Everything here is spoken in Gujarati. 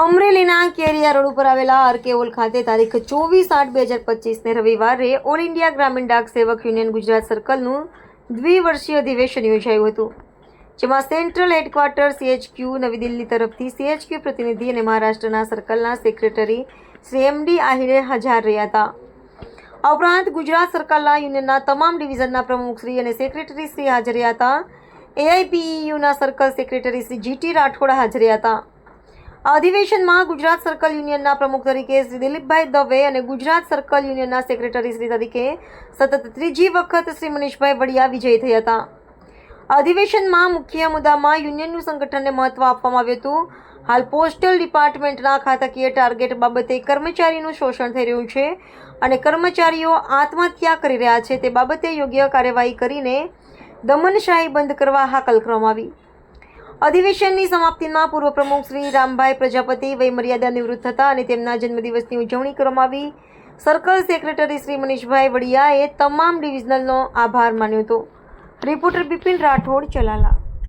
અમરેલીના કેરિયા રોડ ઉપર આવેલા આરકેઓલ ખાતે તારીખ ચોવીસ આઠ બે હજાર પચીસને રવિવારે ઓલ ઇન્ડિયા ગ્રામીણ ડાક સેવક યુનિયન ગુજરાત સર્કલનું દ્વિવર્ષીય અધિવેશન યોજાયું હતું, જેમાં સેન્ટ્રલ હેડક્વાર્ટર સીએચક્યુ નવી દિલ્હી તરફથી સીએચક્યુ પ્રતિનિધિ અને મહારાષ્ટ્રના સર્કલના સેક્રેટરી શ્રી એમડી આહિરે હાજર રહ્યા હતા. આ ઉપરાંત ગુજરાત સર્કલના યુનિયનના તમામ ડિવિઝનના પ્રમુખશ્રી અને સેક્રેટરી શ્રી હાજર રહ્યા હતા. એઆઈપીયુના circle secretary Shri GT Rathod હાજર રહ્યા હતા. અધિવેશનમાં ગુજરાત સર્કલ યુનિયનના પ્રમુખ તરીકે શ્રી દિલીપભાઈ દવે અને ગુજરાત સર્કલ યુનિયનના સેક્રેટરી શ્રી તરીકે સતત ત્રીજી વખત શ્રી મનીષભાઈ વડિયા વિજયી થયા હતા. અધિવેશનમાં મુખ્ય મુદ્દામાં યુનિયનનું સંગઠનને મહત્વ આપવામાં આવ્યું હતું. હાલ પોસ્ટલ ડિપાર્ટમેન્ટના ખાતાકીય ટાર્ગેટ બાબતે કર્મચારીનું શોષણ થઈ રહ્યું છે અને કર્મચારીઓ આત્મહત્યા કરી રહ્યા છે તે બાબતે યોગ્ય કાર્યવાહી કરીને દમનશાહી બંધ કરવા હાકલ કરવામાં આવી. અધિવેશનની સમાપ્તિમાં પૂર્વ પ્રમુખ શ્રી રામભાઈ પ્રજાપતિ વયમર્યાદા નિવૃત્ત થતા અને તેમના જન્મદિવસની ઉજવણી કરવામાં આવી. સર્કલ સેક્રેટરી શ્રી મનીષભાઈ વડિયાએ તમામ ડિવિઝનલનો આભાર માન્યો હતો. રિપોર્ટર બિપિન રાઠોડ, ચલાલા.